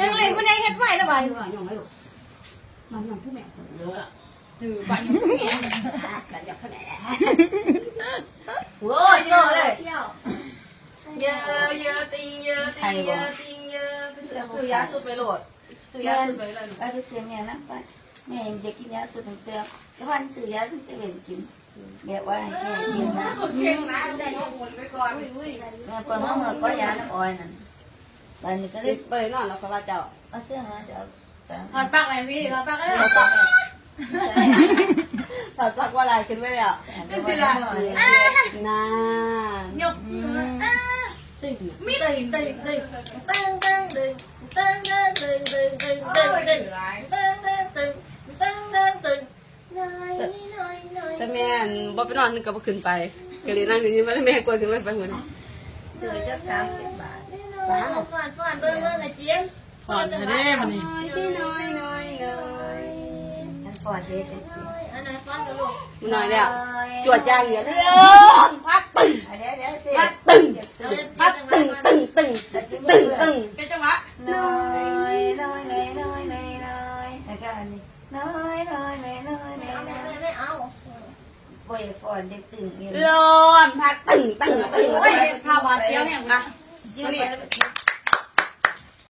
ยังไงมันยังเฮ็ดไหวละบัดหน่อยหน่อยลูกมันหน่อยผู้แม่เยอะถือบัดยังแม่กันอยากขนาดโว้ยโซ่เลยเยอะเยอะติงเยอะติงเยอะติงเยอะซื้อยาสุดไปโหลดซื้อยาสุดไปเลยไปไปซื้อแม่น้ำไปแม่จะกินยาสูตรเตือนแต่วันซื้อยาสูตรเซเว่นกินเดี๋ยวว่าแม่กินนะเก่งนะได้ข้อมูลไปก่อนแม่ปนห้องก็ยาน้ำอ้อยนั่นต อนนี้ก็เลยไปนอนแล้วเขาว่าเจ้าเอาเสื้อมาจะเอาตามถอดปลั๊กไหนพี่ถอดปลั๊กเอ้ยตักตักตักว่าอะไรขึ้นไปแล้วเป็นสิละนานยกอ่าตึงมิดตึงตึงตึงตึงตึงตึงตึงตึงตึงตึงตึงตึงตึงตึงตึงตึงตึงตึงตึงน้อยน้อยน้อยแต่แม่นบ่ไปนอนนึงก็บ่ขึ้นไปก็เลยนั่งอยู่นี่มาแล้วแม่กลัวสิไม่ไปหุ่นซื้อจักสามสิบบาทฟ้า ฟ้านฟ้านเบิ่งเบิ่งนะเจี๊ยบถอดจะได้มันนี่น้อยน้อยน้อยอันฟอดเด็ดเป็นสิอันไหนฟ้านกับลูกน้อยแล้วจวดยางเหลือเลยพักตึงเดี๋ยวเดี๋ยวสิพักตึงพักตึงตึงตึงตึงตึงเป็นจังหวะน้อยน้อยน้อยน้อยน้อยน้อยแล้วก็อันนี้น้อยน้อยน้อยน้อยน้อยเอาน้อยไม่ไม่เอาบ่อยฟอดเด็กตึงนี่ร้อนพักตึงตึงตึงโอ้ยข้าวบาดเสียวเนี่ยนะ Yeah.